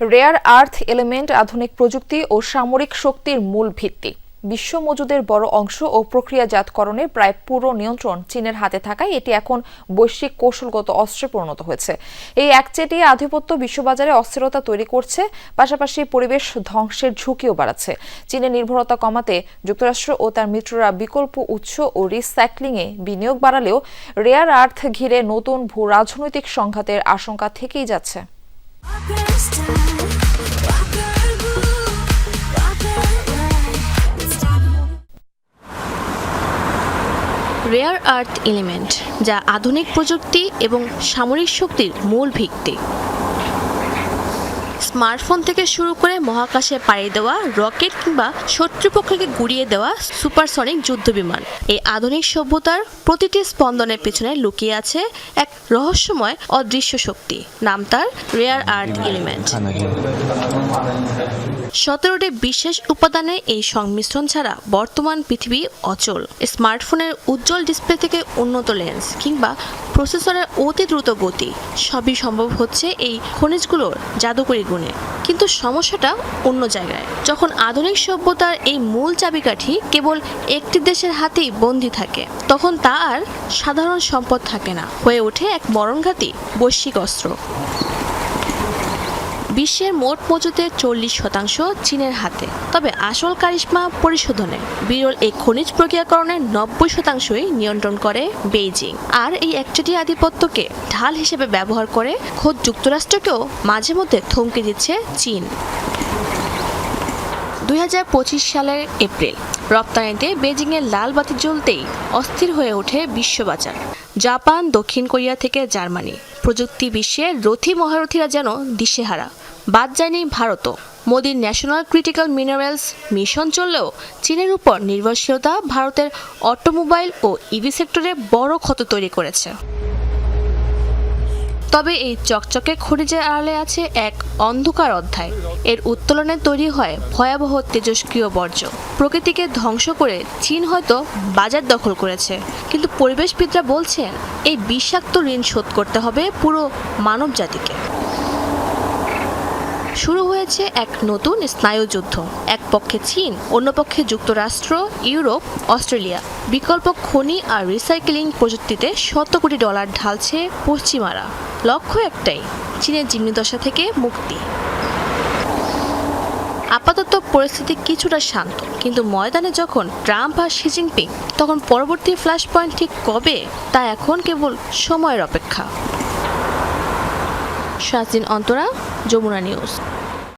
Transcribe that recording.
Rare earth element আধুনিক প্রযুক্তি ও সামরিক শক্তির মূল ভিত্তি। বিশ্ব মজুদের বড় অংশ ও প্রক্রিয়াজাতকরণের প্রায় পুরো নিয়ন্ত্রণ চীনের হাতে থাকায় এটি এখন বৈশ্বিক কৌশলগত অস্ত্রে পরিণত হয়েছে। এই একচেটিয়া আধিপত্য বিশ্ববাজারে অস্থিরতা তৈরি করছে, পাশাপাশি পরিবেশ ধ্বংসের ঝুঁকিও বাড়াচ্ছে। চীনের নির্ভরতা কমাতে যুক্তরাষ্ট্র ও তার মিত্ররা বিকল্প উৎস ও রিসাইক্লিংয়ে বিনিয়োগ বাড়ালেও রেয়ার আর্থ ঘিরে নতুন ভূ রাজনৈতিক সংঘাতের আশঙ্কা থেকেই যাচ্ছে। রেয়ার আর্থ এলিমেন্ট যা আধুনিক প্রযুক্তি এবং সামরিক শক্তির মূল ভিত্তি। স্মার্টফোন থেকে শুরু করে মহাকাশে পাড়ি দেওয়া, রকেট কিংবা শত্রুপক্ষকে গুড়িয়ে দেওয়া সুপারসনিক যুদ্ধবিমান। এই আধুনিক সভ্যতার প্রতিটি স্পন্দনের পেছনে লুকিয়ে আছে এক রহস্যময় অদৃশ্য শক্তি। নাম তার রেয়ার আর্থ এলিমেন্ট সতেরোটি বিশেষ উপাদানে এই সংমিশ্রণ ছাড়া বর্তমান পৃথিবী অচল। স্মার্টফোনের উজ্জ্বল ডিসপ্লে থেকে উন্নত লেন্স কিংবা প্রসেসরের অতি দ্রুত গতি, সবই সম্ভব হচ্ছে এই খনিজগুলোর জাদুকরী গুণে। কিন্তু সমস্যাটা অন্য জায়গায়। যখন আধুনিক সভ্যতার এই মূল চাবিকাঠি কেবল একটি দেশের হাতেই বন্দী থাকে, তখন তা আর সাধারণ সম্পদ থাকে না। হয়ে ওঠে এক মরণঘাতী বৈশ্বিক অস্ত্র। বিশ্বের মোট মজুদের চল্লিশ শতাংশ চীনের হাতে। তবে আসল কারিশমা পরিশোধনে বিরল এই খনিজ প্রক্রিয়াকরণের নব্বই শতাংশই নিয়ন্ত্রণ করে বেইজিং। আর এই একচেটি আধিপত্যকে ঢাল হিসেবে ব্যবহার করে খোদ যুক্তরাষ্ট্রকেও মাঝে মধ্যে থমকে দিচ্ছে চীন। দুই হাজার পঁচিশ সালের এপ্রিল, রপ্তানিতে বেজিংয়ের লাল বাতি জ্বলতেই অস্থির হয়ে ওঠে বিশ্ববাজার। জাপান, দক্ষিণ কোরিয়া থেকে জার্মানি। প্রযুক্তি বিশ্বের রথী মহারথীরা যেন দিশেহারা। বাদ যায়নি ভারতও। মোদীর ন্যাশনাল ক্রিটিক্যাল মিনারেলস মিশন চললেও চীনের উপর নির্ভরশীলতা ভারতের অটোমোবাইল ও ইভি সেক্টরে বড় ক্ষত তৈরি করেছে। তবে এই চকচকে খনিজের আড়ালে আছে এক অন্ধকার অধ্যায়। এর উত্তোলনে তৈরি হয় ভয়াবহ তেজস্ক্রিয় বর্জ্য। প্রকৃতিকে ধ্বংস করে চীন হয়তো বাজার দখল করেছে। কিন্তু পরিবেশবিদরা বলছেন, এই বিষাক্ত ঋণ শোধ করতে হবে পুরো মানব জাতিকে শুরু হয়েছে এক নতুন স্নায়ুযুদ্ধ, এক পক্ষে চীন, অন্য পক্ষে যুক্তরাষ্ট্র, ইউরোপ, অস্ট্রেলিয়া। বিকল্প খনি আর রিসাইকেলিং প্রযুক্তিতে শত কোটি ডলার ঢালছে পশ্চিমারা। লক্ষ্য একটাই, চীনের জিম্মিদশা থেকে মুক্তি। আপাতত পরিস্থিতি কিছুটা শান্ত, কিন্তু ময়দানে যখন ট্রাম্প আর শি জিনপিং, তখন পরবর্তী ফ্ল্যাশ পয়েন্ট ঠিক কবে, তা এখন কেবল সময়ের অপেক্ষা। শাহজিন অন্তরা যমুনা নিউজ।